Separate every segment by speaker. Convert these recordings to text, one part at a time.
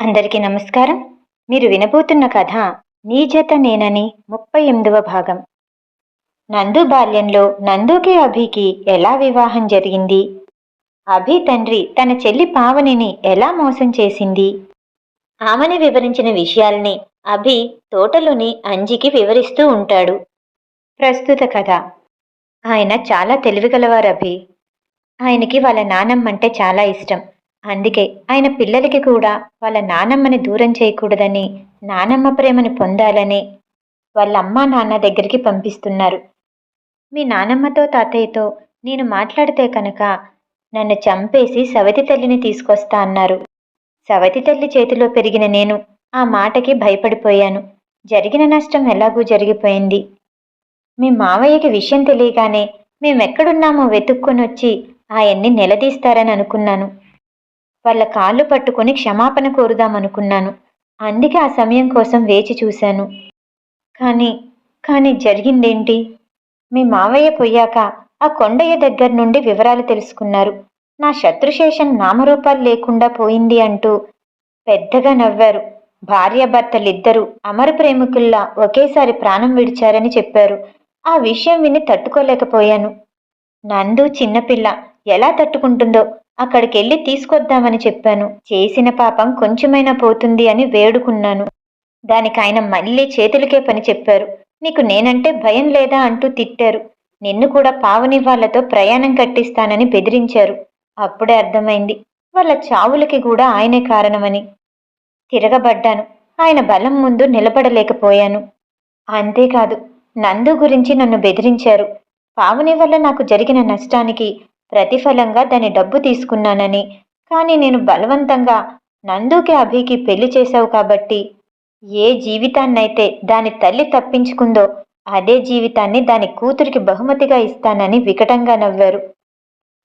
Speaker 1: అందరికీ నమస్కారం. మీరు వినబోతున్న కథ నీ జత నేనని ముప్పై ఎనిమిదవ భాగం. నందు బాల్యంలో నందుకి అభికి ఎలా వివాహం జరిగింది? అభి తండ్రి తన చెల్లి పావనిని ఎలా మోసం చేసింది? ఆమెని వివరించిన విషయాల్ని అభి తోటలోని అంజికి వివరిస్తూ ఉంటాడు. ప్రస్తుత కథ. ఆయన చాలా తెలివిగలవారు అభి. ఆయనకి వాళ్ళ నానమ్మంటే చాలా ఇష్టం. అందుకే ఆయన పిల్లలకి కూడా వాళ్ళ నానమ్మని దూరం చేయకూడదని నానమ్మ ప్రేమని పొందాలని వాళ్ళ అమ్మా నాన్న దగ్గరికి పంపిస్తున్నారు. మీ నానమ్మతో తాతయ్యతో నేను మాట్లాడితే కనుక నన్ను చంపేసి సవతి తల్లిని తీసుకొస్తా అన్నారు. సవతి తల్లి చేతిలో పెరిగిన నేను ఆ మాటకి భయపడిపోయాను. జరిగిన నష్టం ఎలాగూ జరిగిపోయింది. మీ మావయ్యకి విషయం తెలియగానే మేమెక్కడున్నామో వెతుక్కొని వచ్చి ఆయన్ని నిలదీస్తారని అనుకున్నాను. వాళ్ళ కాళ్ళు పట్టుకొని క్షమాపణ కోరుదామనుకున్నాను అందుకే ఆ సమయం కోసం వేచి చూశాను. కానీ కానీ జరిగిందేంటి? మీ మావయ్య పోయాక ఆ కొండయ్య దగ్గర నుండి వివరాలు తెలుసుకున్నారు. నా శత్రుశేషం నామరూపాలు లేకుండా పోయింది అంటూ పెద్దగా నవ్వారు. భార్యాభర్తలిద్దరూ అమర ప్రేమికుల్లా ఒకేసారి ప్రాణం విడిచారని చెప్పారు. ఆ విషయం విని తట్టుకోలేకపోయాను. నందు చిన్నపిల్ల ఎలా తట్టుకుంటుందో అక్కడికెళ్ళి తీసుకొద్దామని చెప్పాను. చేసిన పాపం కొంచెమైనా పోతుంది అని వేడుకున్నాను. దానికి ఆయన మళ్ళీ చేతులకే పని చెప్పారు. నీకు నేనంటే భయం లేదా అంటూ తిట్టారు. నిన్ను కూడా పావని వాళ్ళతో ప్రయాణం కట్టిస్తానని బెదిరించారు. అప్పుడే అర్థమైంది. వాళ్ళ చావులకి కూడా ఆయనే కారణమని. తిరగబడ్డాను. ఆయన బలం ముందు నిలబడలేకపోయాను. అంతేకాదు నందు గురించి నన్ను బెదిరించారు. పావని వల్ల నాకు జరిగిన నష్టానికి ప్రతిఫలంగా దాని డబ్బు తీసుకున్నానని. కానీ నేను బలవంతంగా నందుకి అభికి పెళ్ళి చేశావు కాబట్టి ఏ జీవితాన్నైతే దాని తల్లి తప్పించుకుందో అదే జీవితాన్ని దాని కూతురికి బహుమతిగా ఇస్తానని వికటంగా నవ్వారు.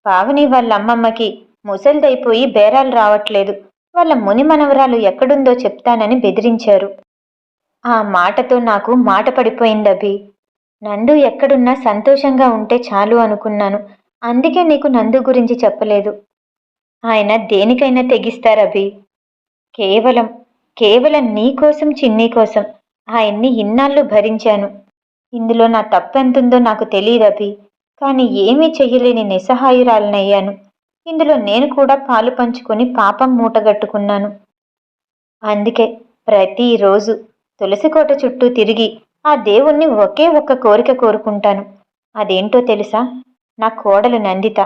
Speaker 1: పావని వాళ్ళ అమ్మమ్మకి ముసల్దైపోయి బేరాలు రావట్లేదు. వాళ్ళ ముని మనవరాలు ఎక్కడుందో చెప్తానని బెదిరించారు. ఆ మాటతో నాకు మాట పడిపోయిందభి అభి. నందు ఎక్కడున్నా సంతోషంగా ఉంటే చాలు అనుకున్నాను. అందుకే నీకు నందు గురించి చెప్పలేదు. ఆయన దేనికైనా తెగిస్తారభి కేవలం కేవలం నీ కోసం చిన్ని కోసం ఆయన్ని ఇన్నాళ్ళు భరించాను. ఇందులో నా తప్పెంతుందో నాకు తెలియదభి కానీ ఏమీ చెయ్యలేని నిస్సహాయురాలనయ్యాను. ఇందులో నేను కూడా పాలు పంచుకొని పాపం మూటగట్టుకున్నాను. అందుకే ప్రతిరోజు తులసికోట చుట్టూ తిరిగి ఆ దేవుణ్ణి ఒకే ఒక్క కోరిక కోరుకుంటాను. అదేంటో తెలుసా? నా కోడలు నందిత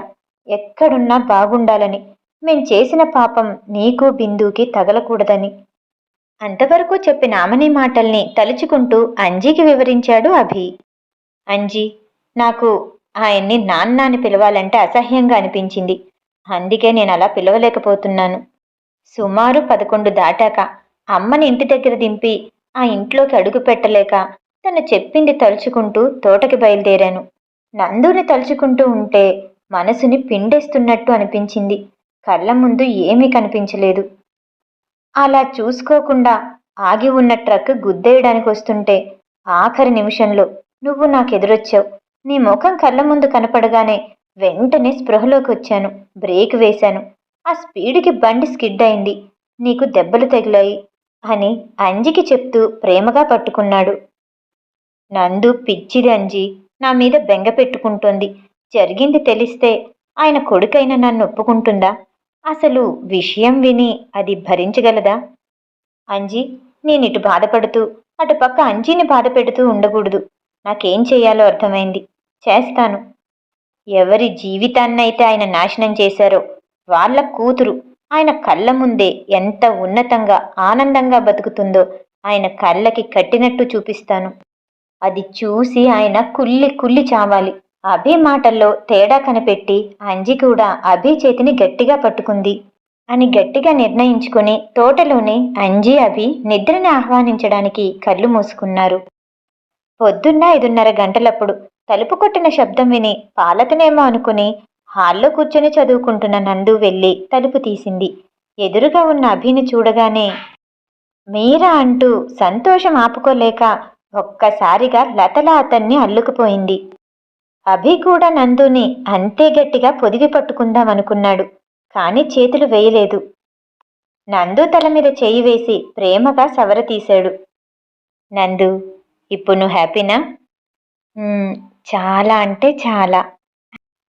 Speaker 1: ఎక్కడున్నా బాగుండాలని. మేం చేసిన పాపం నీకు బిందుకి తగలకూడదని. అంతవరకు చెప్పిన ఆమెని మాటల్ని తలుచుకుంటూ అంజీకి వివరించాడు అభి. అంజీ నాకు ఆయన్ని నాన్న అని పిలవాలంటే అసహ్యంగా అనిపించింది. అందుకే నేను అలా పిలవలేకపోతున్నాను. సుమారు పదకొండు దాటాక అమ్మని ఇంటి దగ్గర దింపి ఆ ఇంట్లోకి అడుగు పెట్టలేక తను చెప్పింది తలుచుకుంటూ తోటకి బయలుదేరాను. నందుని తలుచుకుంటూ ఉంటే మనసుని పిండేస్తున్నట్టు అనిపించింది. కళ్ళ ముందు ఏమీ కనిపించలేదు. అలా చూసుకోకుండా ఆగి ఉన్న ట్రక్ గుద్దేయడానికి వస్తుంటే ఆఖరి నిమిషంలో నువ్వు నాకెదురొచ్చావు. నీ ముఖం కళ్ళ ముందు కనపడగానే వెంటనే స్పృహలోకి వచ్చాను. బ్రేక్ వేశాను. ఆ స్పీడ్కి బండి స్కిడ్ అయింది. నీకు దెబ్బలు తగిలాయి అని అంజికి చెప్తూ ప్రేమగా పట్టుకున్నాడు. నందు పిచ్చిది అంజి నా మీద బెంగ పెట్టుకుంటోంది. జరిగింది తెలిస్తే ఆయన కొడుకైన నన్ను ఒప్పుకుంటుందా? అసలు విషయం విని అది భరించగలదా? అంజీ నేనిటు బాధపడుతూ అటుపక్క అంజీని బాధ పెడుతూ ఉండకూడదు. నాకేం చేయాలో అర్థమైంది. చేస్తాను. ఎవరి జీవితాన్నైతే ఆయన నాశనం చేశారో వాళ్ళ కూతురు ఆయన కళ్ళ ముందే ఎంత ఉన్నతంగా ఆనందంగా బతుకుతుందో ఆయన కళ్ళకి కట్టినట్టు చూపిస్తాను. అది చూసి ఆయన కుల్లి కుల్లి చావాలి. అభి మాటల్లో తేడా కనిపెట్టి అంజి కూడా అభి చేతిని గట్టిగా పట్టుకుంది. అని గట్టిగా నిర్ణయించుకుని తోటలోనే అంజి అభి నిద్రని ఆహ్వానించడానికి కళ్ళు మూసుకున్నారు. పొద్దున్న ఐదున్నర గంటలప్పుడు తలుపు కొట్టిన శబ్దం విని పాలతనేమో అనుకుని హాల్లో కూర్చొని చదువుకుంటున్న నందు వెళ్ళి తలుపు తీసింది. ఎదురుగా ఉన్న అభిని చూడగానే మీరా అంటూ సంతోషం ఆపుకోలేక ఒక్కసారిగా లతల అతన్ని అల్లుకుపోయింది. అభి కూడా నందుని అంతే గట్టిగా పొదివి పట్టుకుందామనుకున్నాడు కాని చేతులు వేయలేదు. నందు తల మీద చేయి వేసి ప్రేమగా సవర తీశాడు. నందు ఇప్పుడు నువ్వు హ్యాపీనా? చాలా అంటే చాలా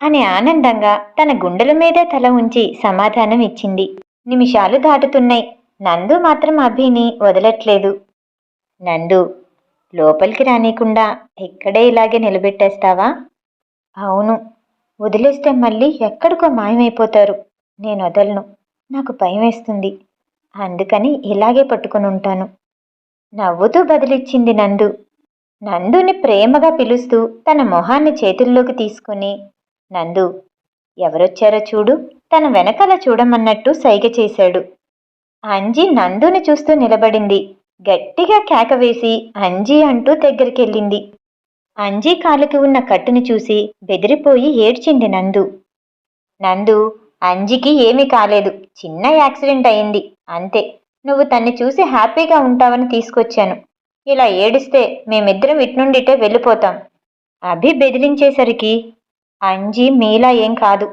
Speaker 1: అని ఆనందంగా తన గుండెల మీదే తల ఉంచి సమాధానం ఇచ్చింది. నిమిషాలు దాటుతున్నాయి. నందు మాత్రం అభిని వదలట్లేదు. నందు లోపలికి రానీకుండా ఇక్కడే ఇలాగే నిలబెట్టేస్తావా? అవును. వదిలేస్తే మళ్ళీ ఎక్కడికో మాయమైపోతారు. నేను వదలను. నాకు భయం వేస్తుంది అందుకని ఇలాగే పట్టుకుని ఉంటాను. నవ్వుతూ బదిలిచ్చింది నందు. నందుని ప్రేమగా పిలుస్తూ తన మొహాన్ని చేతుల్లోకి తీసుకుని నందు ఎవరొచ్చారో చూడు. తన వెనకాల చూడమన్నట్టు సైగ చేశాడు. అంజి నందుని చూస్తూ నిలబడింది. గట్టిగా కేక వేసి అంజీ అంటూ దగ్గరికెళ్ళింది. అంజీ కాలుకి ఉన్న కట్టుని చూసి బెదిరిపోయి ఏడ్చింది నందు. నందు అంజికి ఏమీ కాలేదు. చిన్న యాక్సిడెంట్ అయింది. అంతే. నువ్వు తన్ని చూసి హ్యాపీగా ఉంటావని తీసుకొచ్చాను. ఇలా ఏడిస్తే మేమిద్దరం ఇట్నుండిటే వెళ్ళిపోతాం. అభి బెదిరించేసరికి అంజి మీలా ఏం కాదు.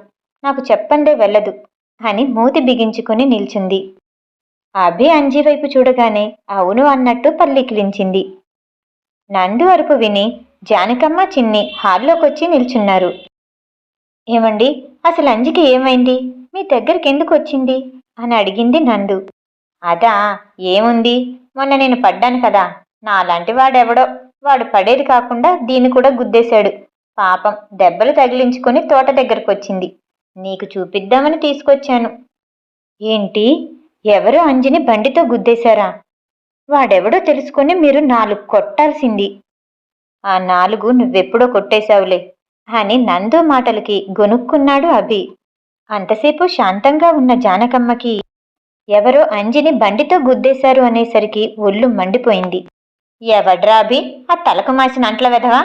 Speaker 1: నాకు చెప్పందే వెళ్ళదు అని మూతి బిగించుకుని నిల్చుంది. అభి అంజి వైపు చూడగానే అవును అన్నట్టు పల్లికిలించింది నందు అరుపు విని జానకమ్మ చిన్ని హాల్లోకొచ్చి నిల్చున్నారు. ఏమండి అసలు అంజికి ఏమైంది? మీ దగ్గరికి ఎందుకు వచ్చింది అని అడిగింది నందు. అదా ఏముంది? మొన్న నేను పడ్డాను కదా. నాలాంటి వాడెవడో వాడు పడేది కాకుండా దీన్ని కూడా గుద్దేశాడు. పాపం దెబ్బలు తగిలించుకొని తోట దగ్గరకు వచ్చింది నీకు చూపిద్దామని తీసుకొచ్చాను. ఏంటి? ఎవరు అంజిని బండితో గుద్దేశారా? వాడెవడో తెలుసుకొని మీరు నాలుగు కొట్టాల్సింది. ఆ నాలుగు నువ్వెప్పుడో కొట్టేశావులే అని నందు మాటలకి గొనుక్కున్నాడు అభి. అంతసేపు శాంతంగా ఉన్న జానకమ్మకి ఎవరో అంజిని బండితో గుద్దేశారు అనేసరికి ఒళ్ళు మండిపోయింది. ఎవడ్రా అభి? ఆ తలకు మాసిన అంట్ల వెధవా?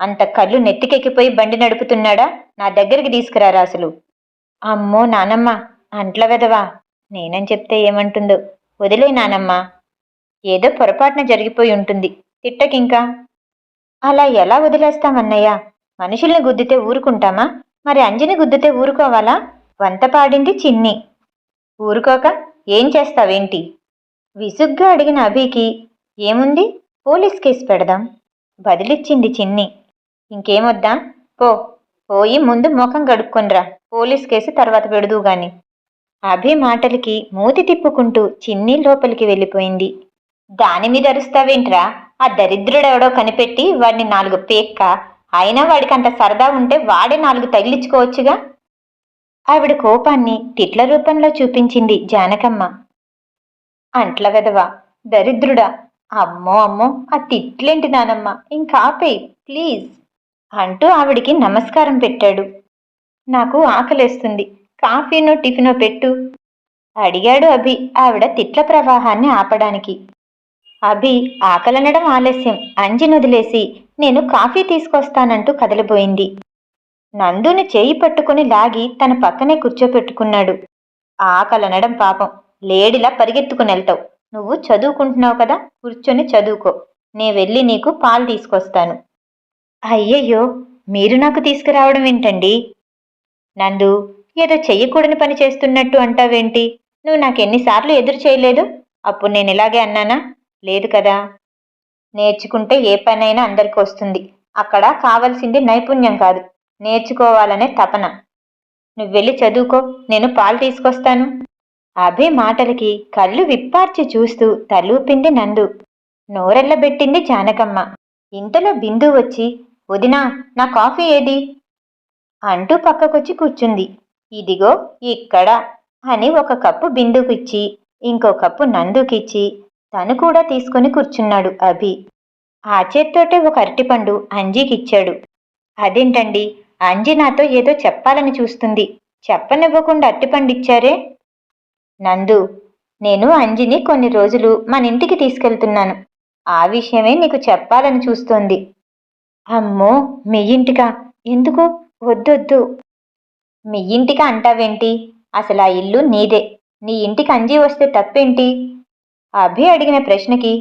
Speaker 1: అంత కళ్ళు నెత్తికెక్కిపోయి బండి నడుపుతున్నాడా? నా దగ్గరికి తీసుకురారా అసలు? అమ్మో నానమ్మ అంట్ల వెధవా? నేనని చెప్తే ఏమంటుందో. వదిలేనానమ్మా ఏదో పొరపాటున జరిగిపోయి ఉంటుంది. తిట్టకింకా? అలా ఎలా వదిలేస్తామన్నయ్య మనుషుల్ని గుద్దితే ఊరుకుంటామా? మరి అంజని గుద్దితే ఊరుకోవాలా? వంత పాడింది చిన్ని. ఊరుకోక ఏం చేస్తావేంటి? విసుగ్గా అడిగిన అభికి ఏముంది? పోలీస్ కేసు పెడదాం. బదిలిచ్చింది చిన్ని. ఇంకేమొద్దా? పో. పోయి ముందు ముఖం గడుక్కొనిరా పోలీస్ కేసు తర్వాత పెడదు గాని. అభి మాటలకి మూతి తిప్పుకుంటూ చిన్ని లోపలికి వెళ్ళిపోయింది. దాని మీద అరుస్తావేంట్రా? ఆ దరిద్రుడెవడో కనిపెట్టి వాడిని నాలుగు పేక్క. అయినా వాడికి అంత సరదా ఉంటే వాడే నాలుగు తగిలించుకోవచ్చుగా? ఆవిడ కోపాన్ని తిట్ల రూపంలో చూపించింది జానకమ్మ. అంట్ల వెదవ దరిద్రుడా. అమ్మో అమ్మో ఆ తిట్లేంటి నానమ్మ? ఇంకాపేయ్ ప్లీజ్. అంటూ ఆవిడికి నమస్కారం పెట్టాడు. నాకు ఆకలేస్తుంది. కాఫీనో టిఫినో పెట్టు. అడిగాడు అభి ఆవిడ తిట్ల ప్రవాహాన్ని ఆపడానికి. అభి ఆకలనడం ఆలస్యం. అంజినొదిలేసి నేను కాఫీ తీసుకొస్తానంటూ కదలిపోయింది. నందుని చేయి పట్టుకుని లాగి తన పక్కనే కూర్చోపెట్టుకున్నాడు. ఆకలనడం పాపం. లేడిలా పరిగెత్తుకుని వెళ్తావు. నువ్వు చదువుకుంటున్నావు కదా కూర్చొని చదువుకో. నే వెళ్ళి నీకు పాలు తీసుకొస్తాను. అయ్యయ్యో మీరు నాకు తీసుకురావడం ఏంటండి? నందు ఏదో చెయ్యకూడని పని చేస్తున్నట్టు అంటావేంటి? నువ్వు నాకెన్నిసార్లు ఎదురు చేయలేదు? అప్పుడు నేను ఇలాగే అన్నానా? లేదు కదా. నేర్చుకుంటే ఏ పనైనా అందరికి వస్తుంది. అక్కడ కావలసింది నైపుణ్యం కాదు. నేర్చుకోవాలనే తపన. నువ్వు వెళ్ళి చదువుకో. నేను పాలు తీసుకొస్తాను. అభి మాటలకి కళ్ళు విప్పార్చి చూస్తూ తలూపింది నందు. నోరెళ్ళబెట్టింది జానకమ్మ. ఇంతలో బిందు వచ్చి వదినా నా కాఫీ ఏది? అంటూ పక్కకొచ్చి కూర్చుంది. ఇదిగో ఇక్కడ అని ఒక కప్పు బిందుకిచ్చి ఇంకో కప్పు నందుకిచ్చి తను కూడా తీసుకుని కూర్చున్నాడు అభి. ఆ చేత్తోటే ఒక అరటిపండు అంజీకిచ్చాడు. అదేంటండి? అంజి నాతో ఏదో చెప్పాలని చూస్తుంది. చెప్పనివ్వకుండా అరటిపండు ఇచ్చారే నందు నేను అంజిని కొన్ని రోజులు మన ఇంటికి తీసుకెళ్తున్నాను. ఆ విషయమే నీకు చెప్పాలని చూస్తోంది. అమ్మో మీ ఇంటికా? ఎందుకు? వద్దొద్దు. మీ ఇంటికి అంటావేంటి? అసలు ఆ ఇల్లు నీదే. నీ ఇంటికి అంజీ వస్తే తప్పేంటి? అభి అడిగిన ప్రశ్నకి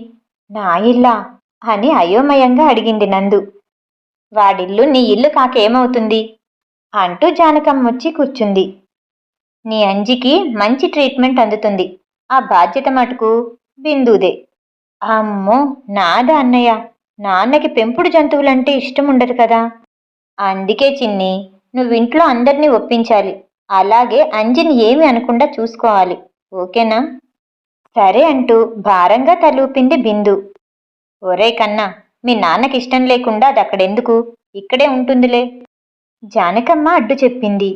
Speaker 1: నా ఇల్లా? అని అయోమయంగా అడిగింది నందు. వాడిల్లు నీ ఇల్లు కాకేమవుతుంది? అంటూ జానకమ్మ వచ్చి కూర్చుంది. నీ అంజికి మంచి ట్రీట్మెంట్ అందుతుంది. ఆ బాధ్యత మటుకు బిందుదే. అమ్మో నాదా అన్నయ్య? నాన్నకి పెంపుడు జంతువులంటే ఇష్టం ఉండదు కదా? అందుకే చిన్ని నువ్వు ఇంట్లో అందరినీ ఒప్పించాలి. అలాగే అంజిని ఏమి అనకుండా చూసుకోవాలి. ఓకేనా? సరే అంటూ భారంగా తలూపింది బిందు. ఒరే కన్నా మీ నాన్నకి ఇష్టం లేకుండా అది అక్కడెందుకు? ఇక్కడే ఉంటుందిలే. జానకమ్మ అడ్డు చెప్పింది.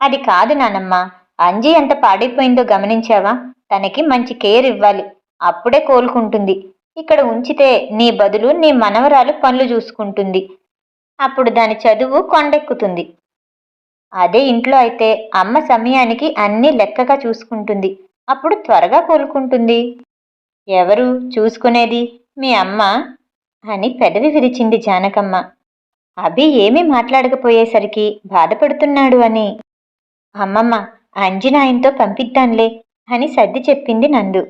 Speaker 1: అది కాదు నానమ్మ అంజి ఎంత పాడైపోయిందో గమనించావా? తనకి మంచి కేర్ ఇవ్వాలి. అప్పుడే కోలుకుంటుంది. ఇక్కడ ఉంచితే నీ బదులు నీ మనవరాలు పనులు చూసుకుంటుంది. అప్పుడు దాని చదువు కొండెక్కుతుంది. అదే ఇంట్లో అయితే అమ్మ సమయానికి అన్నీ లెక్కగా చూసుకుంటుంది. అప్పుడు త్వరగా కోలుకుంటుంది. ఎవరు? చూసుకునేది మీ అమ్మ అని పెదవి విరిచింది జానకమ్మ. అభి ఏమీ మాట్లాడకపోయేసరికి బాధపడుతున్నాడు అని. అమ్మమ్మ అంజనాయంతో పంపిద్దాంలే అని సర్ది చెప్పింది నందు.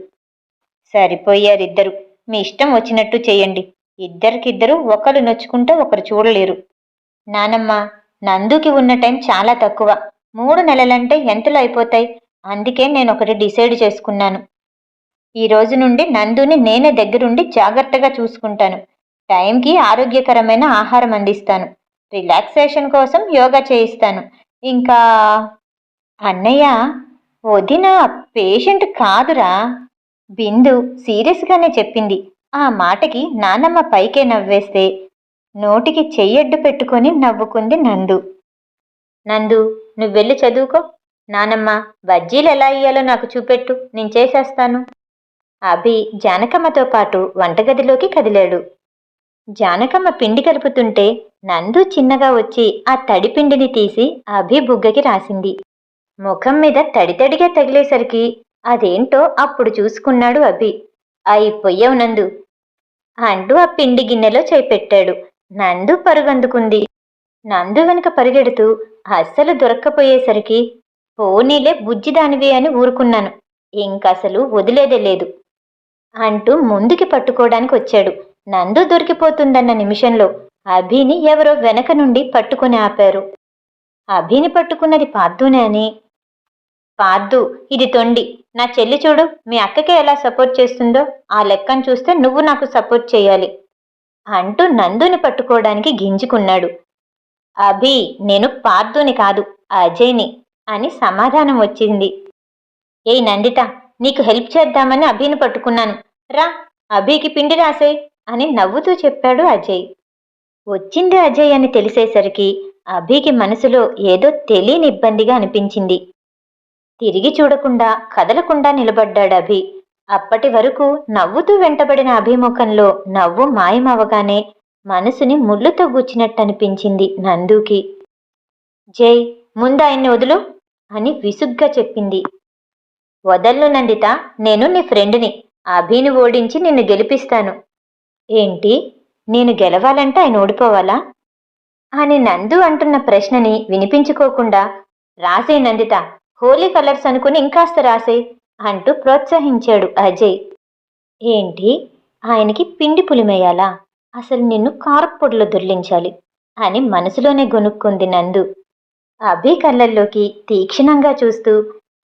Speaker 1: సరిపోయారిద్దరు. మీ ఇష్టం వచ్చినట్టు చేయండి. ఇద్దరికిద్దరు ఒకరు నొచ్చుకుంటే ఒకరు చూడలేరు. నానమ్మ నందుకి ఉన్న టైం చాలా తక్కువ. మూడు నెలలంటే ఎంతలో అయిపోతాయి? అందుకే నేను ఒకటి డిసైడ్ చేసుకున్నాను. ఈ రోజు నుండి నందుని నేనే దగ్గరుండి జాగ్రత్తగా చూసుకుంటాను. టైంకి ఆరోగ్యకరమైన ఆహారం అందిస్తాను. రిలాక్సేషన్ కోసం యోగా చేయిస్తాను. ఇంకా అన్నయ్య వదిన పేషెంట్ కాదురా. బిందు సీరియస్గానే చెప్పింది. ఆ మాటకి నానమ్మ పైకే నవ్వేస్తే నోటికి చెయ్యడ్డు పెట్టుకొని నవ్వుకుంది నందు. నందు నువ్వు వెళ్ళి చదువుకో. నానమ్మ బజ్జీలు ఎలా ఇయ్యాలో నాకు చూపెట్టు. నేను చేసేస్తాను. అభి జానకమ్మతో పాటు వంటగదిలోకి కదిలాడు. జానకమ్మ పిండి కలుపుతుంటే నందు చిన్నగా వచ్చి ఆ తడి పిండిని తీసి అభి బుగ్గకి రాసింది. ముఖం మీద తడితడిగా తగిలేసరికి అదేంటో అప్పుడు చూసుకున్నాడు అభి. అయిపోయావు నందు. అంటూ ఆ పిండి గిన్నెలో చేపెట్టాడు. నందు పరుగందుకుంది. నందు వెనుక పరిగెడుతూ అస్సలు దొరక్కపోయేసరికి పోనీలే బుజ్జిదానివే అని ఊరుకున్నాను. ఇంకసలు వదిలేదే లేదు. అంటూ ముందుకి పట్టుకోవడానికి వచ్చాడు. నందు దొరికిపోతుందన్న నిమిషంలో అభిని ఎవరో వెనక నుండి పట్టుకుని ఆపారు. అభిని పట్టుకున్నది పార్థునే అని పాద్దు ఇది తొండి. నా చెల్లి చూడు మీ అక్కకే ఎలా సపోర్ట్ చేస్తుందో ఆ లెక్కను చూస్తే నువ్వు నాకు సపోర్ట్ చేయాలి అంటూ నందుని పట్టుకోవడానికి గింజుకున్నాడు. అభి నేను పార్థుని కాదు అజయ్ని అని సమాధానం వచ్చింది. ఏయ్ నందిత నీకు హెల్ప్ చేద్దామని అభిని పట్టుకున్నాను. రా అభికి పిండి రాసే అని నవ్వుతూ చెప్పాడు అజయ్. వచ్చింది అజయ్ అని తెలిసేసరికి అభికి మనసులో ఏదో తెలియని ఇబ్బందిగా అనిపించింది. తిరిగి చూడకుండా కదలకుండా నిలబడ్డాడు అభి. అప్పటి వరకు నవ్వుతూ వెంటబడిన అభిముఖంలో నవ్వు మాయమవగానే మనసుని ముళ్ళుతో గుచ్చినట్టు అనిపించింది నందుకి. జై ముందు ఆయన్ని వదులు అని విసుగ్గా చెప్పింది. వదల్లు నందిత నేను నీ ఫ్రెండ్ని. అభిని ఓడించి నిన్ను గెలిపిస్తాను. ఏంటి? నేను గెలవాలంటే ఆయన ఓడిపోవాలా? అని నందు అంటున్న ప్రశ్నని వినిపించుకోకుండా రాసే నందిత హోలీ కలర్స్ అనుకుని ఇంకాస్త రాసే అంటూ ప్రోత్సహించాడు అజయ్. ఏంటి? ఆయనకి పిండి పులిమేయాలా? అసలు నిన్ను కారప్పొడిలో దొర్లించాలి అని మనసులోనే గొనుక్కుంది నందు. అభి కళ్ళల్లోకి తీక్షణంగా చూస్తూ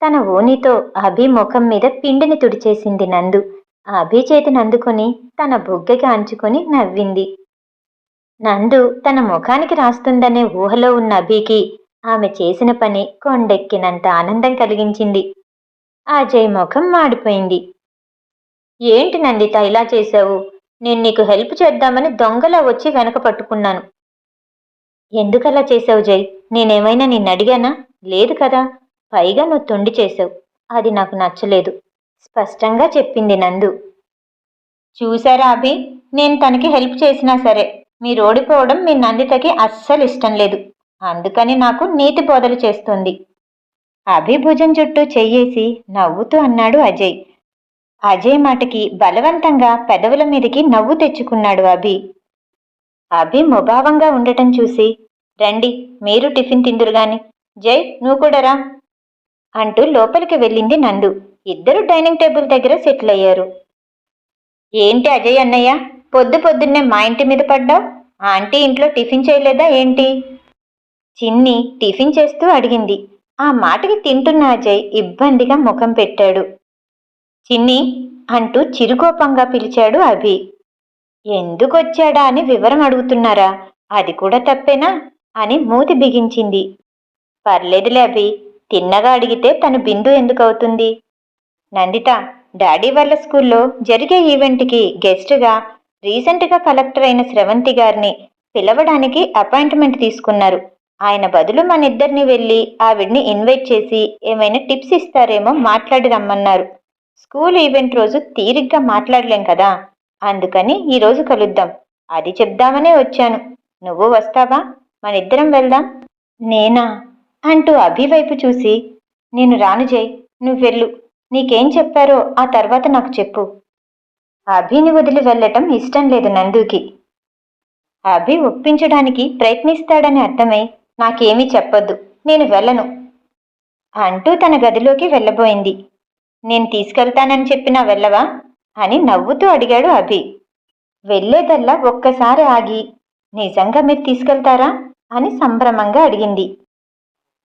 Speaker 1: తన ఓనితో అభి ముఖం మీద పిండిని తుడిచేసింది నందు. అభి చేతిని అందుకొని తన బుగ్గకి అంచుకొని నవ్వింది. నందు తన ముఖానికి రాస్తుందనే ఊహలో ఉన్న అభికి ఆమె చేసిన పని కొండెక్కినంత ఆనందం కలిగించింది. అజయ్ ముఖం మాడిపోయింది. ఏంటి నందిత ఇలా చేశావు? నేను నీకు హెల్ప్ చేద్దామని దొంగలా వచ్చి వెనక పట్టుకున్నాను. ఎందుకలా చేసావు జై? నేనేమైనా నిన్ను అడిగానా? లేదు కదా. పైగా నువ్వు తొండి చేసావు అది నాకు నచ్చలేదు. స్పష్టంగా చెప్పింది నందు. చూశారా అభి? నేను తనకి హెల్ప్ చేసినా సరే. మీరు ఓడిపోవడం మీ నందితకి అస్సలు ఇష్టం లేదు. అందుకని నాకు నీతి బోధలు చేస్తుంది. అభిభుజం చుట్టూ చెయ్యేసి నవ్వుతూ అన్నాడు అజయ్. అజయ్ మాటకి బలవంతంగా పెదవుల మీదకి నవ్వు తెచ్చుకున్నాడు అభి. అభి ముభావంగా ఉండటం చూసి రండి మీరు టిఫిన్ తిందురుగాని. జై నువ్వు కూడా రా. అంటూ లోపలికి వెళ్ళింది నందు. ఇద్దరు డైనింగ్ టేబుల్ దగ్గర సెటిల్ అయ్యారు. ఏంటి అజయ్ అన్నయ్య? పొద్దు పొద్దున్నే మా ఇంటి మీద పడ్డావు? ఆంటీ ఇంట్లో టిఫిన్ చేయలేదా ఏంటి? చిన్ని టిఫిన్ చేస్తూ అడిగింది. ఆ మాటకి తింటున్న అజయ్ ఇబ్బందిగా ముఖం పెట్టాడు. చిన్ని అంటూ చిరుకోపంగా పిలిచాడు అభి. ఎందుకొచ్చాడా అని వివరం అడుగుతున్నారా? అది కూడా తప్పేనా? అని మూతి బిగించింది. పర్లేదులే అభి తిన్నగా అడిగితే తను బిందు ఎందుకు అవుతుంది నందిత డాడీ వాళ్ళ స్కూల్లో జరిగే ఈవెంట్కి గెస్ట్గా రీసెంట్గా కలెక్టర్ అయిన స్రవంతి గారిని పిలవడానికి అపాయింట్మెంట్ తీసుకున్నారు. ఆయన బదులు మన ఇద్దరిని వెళ్ళి ఆవిడ్ని ఇన్వైట్ చేసి ఏమైనా టిప్స్ ఇస్తారేమో మాట్లాడి రమ్మన్నారు. స్కూల్ ఈవెంట్ రోజు తీరిగ్గా మాట్లాడలేం కదా? అందుకని ఈరోజు కలుద్దాం. అది చెప్దామనే వచ్చాను. నువ్వు వస్తావా? మన ఇద్దరం వెళ్దాం. నేనా? అంటూ అభివైపు చూసి నేను రాను జై నువ్వు వెళ్ళు. నీకేం చెప్పారో ఆ తర్వాత నాకు చెప్పు. అభిని వదిలి వెళ్ళటం ఇష్టం లేదు నందుకి. అభి ఒప్పించడానికి ప్రయత్నిస్తాడని అర్థమై నాకేమీ చెప్పొద్దు. నేను వెళ్ళను. అంటూ తన గదిలోకి వెళ్ళబోయింది. నేను తీసుకెళ్తానని చెప్పినా వెళ్ళవా? అని నవ్వుతూ అడిగాడు అభి. వెళ్ళేదల్లా ఒక్కసారి ఆగి నిజంగా మీరు తీసుకెళ్తారా? అని సంభ్రమంగా అడిగింది.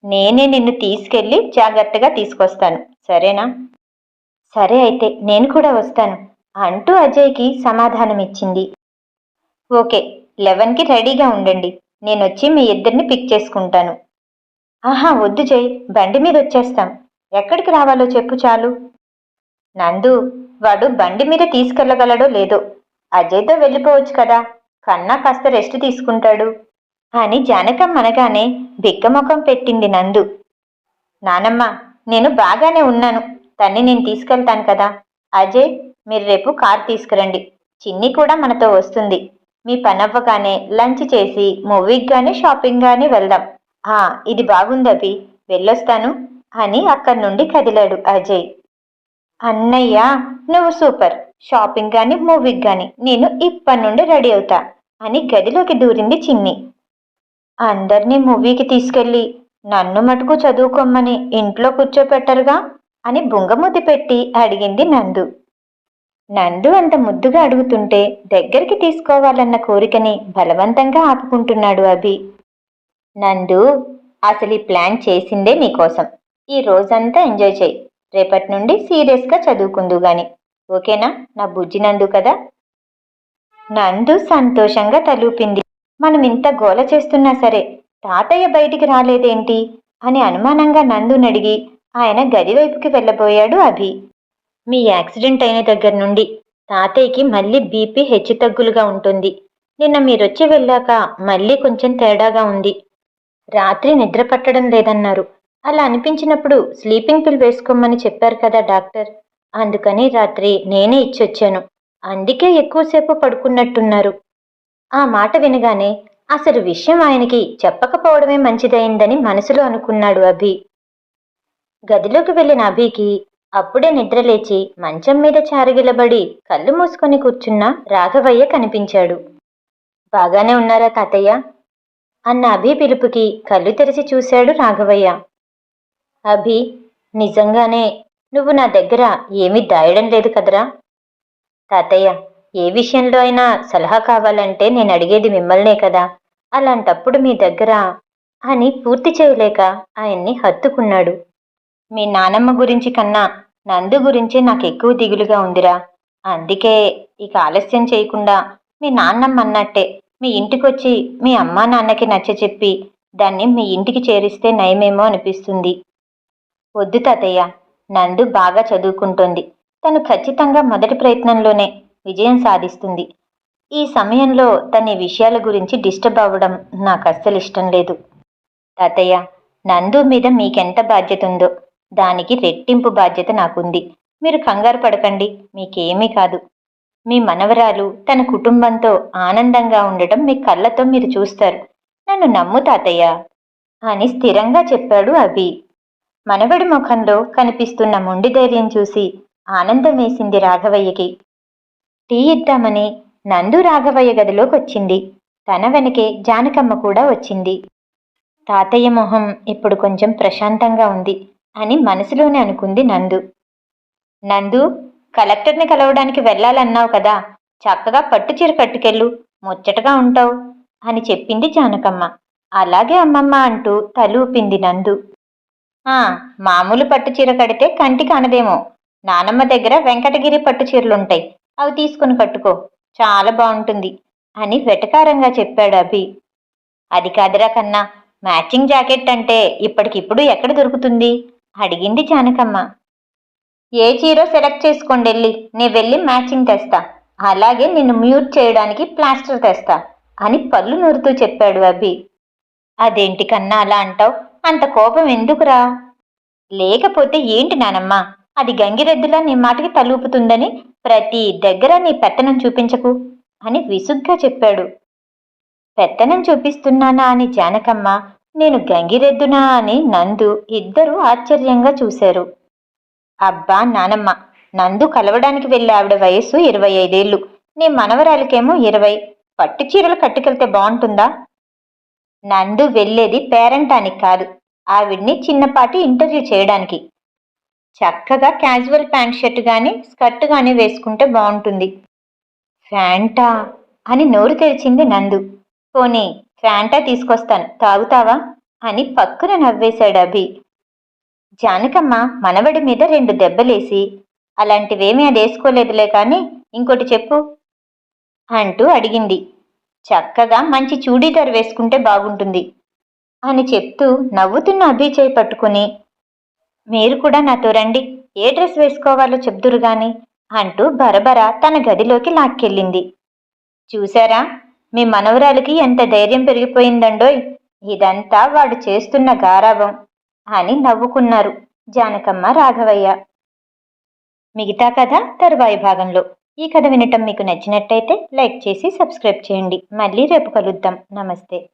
Speaker 1: నేనే నిన్ను తీసుకెళ్ళి జాగ్రత్తగా తీసుకొస్తాను. సరేనా? సరే అయితే నేను కూడా వస్తాను అంటూ అజయ్కి సమాధానమిచ్చింది. ఓకే లెవెన్కి రెడీగా ఉండండి. నేను వచ్చి మీ ఇద్దరిని పిక్ చేసుకుంటాను. ఆహా వద్దు జై బండి మీద వచ్చేస్తాం. ఎక్కడికి రావాలో చెప్పు చాలు. నందు వాడు బండి మీద తీసుకెళ్ళగలడో లేదో? అజయ్తో వెళ్ళిపోవచ్చు కదా కన్నా కాస్త రెస్ట్ తీసుకుంటాడు. అని జానకం అనగానే బిక్కముఖం పెట్టింది నందు. నానమ్మ నేను బాగానే ఉన్నాను. తన్ని నేను తీసుకెళ్తాను కదా. అజయ్ మీరు రేపు కార్ తీసుకురండి. చిన్ని కూడా మనతో వస్తుంది. మీ పనవ్వగానే లంచ్ చేసి మూవీకి గాని షాపింగ్ గాని వెళ్దాం. ఆ ఇది బాగుందవి వెళ్ళొస్తాను అని అక్కడి నుండి కదిలాడు అజయ్. అన్నయ్య నువ్వు సూపర్. షాపింగ్ గాని మూవీకి గాని నేను ఇప్పటి నుండి రెడీ అవుతా అని గదిలోకి దూరింది చిన్ని. అందరినీ మూవీకి తీసుకెళ్ళి నన్ను మటుకు చదువుకోమని ఇంట్లో కూర్చోపెట్టరుగా అని బుంగముద్ది పెట్టి అడిగింది నందు. నందు అంత ముద్దుగా అడుగుతుంటే దగ్గరికి తీసుకోవాలన్న కోరికని బలవంతంగా ఆపుకుంటున్నాడు అభి. నందు అసలు ఈ ప్లాన్ చేసిందే నీకోసం. ఈ రోజంతా ఎంజాయ్ చేయి. రేపటి నుండి సీరియస్గా చదువుకుందు గాని. ఓకేనా? నా బుజ్జి నందు కదా? నందు సంతోషంగా తలూపింది. మనం ఇంత గోల చేస్తున్నా సరే తాతయ్య బయటికి రాలేదేంటి? అని అనుమానంగా నందునడిగి ఆయన గది వైపుకి వెళ్ళబోయాడు అభి. మీ యాక్సిడెంట్ అయిన దగ్గర నుండి తాతయ్యకి మళ్ళీ బీపీ హెచ్చుతగ్గులుగా ఉంటుంది. నిన్న మీరొచ్చి వెళ్ళాక మళ్ళీ కొంచెం తేడాగా ఉంది. రాత్రి నిద్ర పట్టడం లేదన్నారు. అలా అనిపించినప్పుడు స్లీపింగ్ పిల్ వేసుకోమని చెప్పారు కదా డాక్టర్. అందుకని రాత్రి నేనే ఇచ్చొచ్చాను. అందుకే ఎక్కువసేపు పడుకున్నట్టున్నారు. ఆ మాట వినగానే అసలు విషయం ఆయనకి చెప్పకపోవడమే మంచిదైందని మనసులో అనుకున్నాడు అభి. గదిలోకి వెళ్ళిన అభికి అప్పుడే నిద్రలేచి మంచం మీద చారగిలబడి కళ్ళు మూసుకొని కూర్చున్న రాఘవయ్య కనిపించాడు. బాగానే ఉన్నారా తాతయ్య? అన్న అభి పిలుపుకి కళ్ళు తెరిచి చూశాడు రాఘవయ్య. అభి నిజంగానే నువ్వు నా దగ్గర ఏమీ దాయడం లేదు కదరా? తాతయ్య ఏ విషయంలో అయినా సలహా కావాలంటే నేను అడిగేది మిమ్మల్నే కదా. అలాంటప్పుడు మీ దగ్గర అని పూర్తి చేయలేక ఆయన్ని హత్తుకున్నాడు. మీ నానమ్మ గురించి కన్నా నందు గురించి నాకు ఎక్కువ దిగులుగా ఉందిరా. అందుకే ఇక ఆలస్యం చేయకుండా మీ నాన్నమ్మ అన్నట్టే మీ ఇంటికొచ్చి మీ అమ్మా నాన్నకి నచ్చ చెప్పి దాన్ని మీ ఇంటికి చేరిస్తే నయమేమో అనిపిస్తుంది. వద్దు తాతయ్య నందు బాగా చదువుకుంటోంది. తను ఖచ్చితంగా మొదటి ప్రయత్నంలోనే విజయం సాధిస్తుంది. ఈ సమయంలో తన విషయాల గురించి డిస్టర్బ్ అవ్వడం నాకు అస్సలు ఇష్టం లేదు. తాతయ్య నందు మీద మీకెంత బాధ్యత ఉందో దానికి రెట్టింపు బాధ్యత నాకుంది. మీరు కంగారు పడకండి మీకేమీ కాదు. మీ మనవరాలు తన కుటుంబంతో ఆనందంగా ఉండటం మీ కళ్ళతో మీరు చూస్తారు. నన్ను నమ్ము తాతయ్య అని స్థిరంగా చెప్పాడు అభి. మనవడి ముఖంలో కనిపిస్తున్న మొండి ధైర్యం చూసి ఆనందం వేసింది రాఘవయ్యకి. టీ ఇద్దామని నందు రాఘవయ్య గదిలోకి వచ్చింది. తన వెనకే జానకమ్మ కూడా వచ్చింది. తాతయ్య మొహం ఇప్పుడు కొంచెం ప్రశాంతంగా ఉంది. అని మనసులోనే అనుకుంది నందు. నందు కలెక్టర్ని కలవడానికి వెళ్ళాలన్నావు కదా చక్కగా పట్టు చీర కట్టుకెళ్ళు ముచ్చటగా ఉంటావు అని చెప్పింది జానకమ్మ. అలాగే అమ్మమ్మ అంటూ తలూపింది నందు. ఆ మామూలు పట్టు చీర కడితే కంటికి అనదేమో. నానమ్మ దగ్గర వెంకటగిరి పట్టు చీరలుంటాయి. అవి తీసుకుని కట్టుకో చాలా బాగుంటుంది అని వెటకారంగా చెప్పాడు అభి. అది కాదురా కన్నా మ్యాచింగ్ జాకెట్ అంటే ఇప్పటికిప్పుడు ఎక్కడ దొరుకుతుంది? అడిగింది జానకమ్మ. ఏ చీరో సెలెక్ట్ చేసుకోండి వెళ్ళి నేను వెళ్ళి మ్యాచింగ్ తెస్తా. అలాగే నిన్ను మ్యూట్ చేయడానికి ప్లాస్టర్ తెస్తా అని పళ్ళు నూరుతూ చెప్పాడు అభి. అదేంటి కన్నా అలా అంటావు? అంత కోపం ఎందుకురా? లేకపోతే ఏంటి నానమ్మ? అది గంగిరెద్దులా నీ మాటకి తలూపుతుందని ప్రతి దగ్గర నీ పెత్తనం చూపించకు అని విసుగ్గా చెప్పాడు. పెత్తనం చూపిస్తున్నానా అని జానకమ్మ నేను గంగిరెద్దునా అని నందు ఇద్దరూ ఆశ్చర్యంగా చూశారు. అబ్బా నానమ్మ నందు కలవడానికి వెళ్ళే ఆవిడ వయస్సు ఇరవై ఐదేళ్ళు నీ మనవరాలకేమో ఇరవై. పట్టు చీరలు కట్టుకెళ్తే బాగుంటుందా? నందు వెళ్ళేది పేరంటానికి కాదు ఆవిడ్ని చిన్నపాటి ఇంటర్వ్యూ చేయడానికి. చక్కగా క్యాజువల్ ప్యాంట్ షర్ట్ కానీ స్కర్ట్ కానీ వేసుకుంటే బాగుంటుంది. ఫ్యాంటా? అని నోరు తెరిచింది నందు. పోనీ ఫ్యాంటా తీసుకొస్తాను. తాగుతావా? అని పక్కున నవ్వేశాడు అభి. జానకమ్మ మనవడి మీద రెండు దెబ్బలేసి అలాంటివేమీ అది వేసుకోలేదులే కానీ ఇంకోటి చెప్పు అంటూ అడిగింది. చక్కగా మంచి చూడీదార్ వేసుకుంటే బాగుంటుంది అని చెప్తూ నవ్వుతున్న అభి చేయి పట్టుకుని మీరు కూడా నాతో రండి ఏ డ్రెస్ వేసుకోవాలో చెప్దురు గాని అంటూ బరబర తన గదిలోకి లాక్కెళ్ళింది. చూశారా? మీ మనవరాలికి ఎంత ధైర్యం పెరిగిపోయిందండోయ్? ఇదంతా వాడు చేస్తున్న గారాభం అని నవ్వుకున్నారు జానకమ్మ రాఘవయ్య. మిగతా కథ తరువాయి భాగంలో. ఈ కథ వినటం మీకు నచ్చినట్టయితే లైక్ చేసి సబ్స్క్రైబ్ చేయండి. మళ్ళీ రేపు కలుద్దాం. నమస్తే.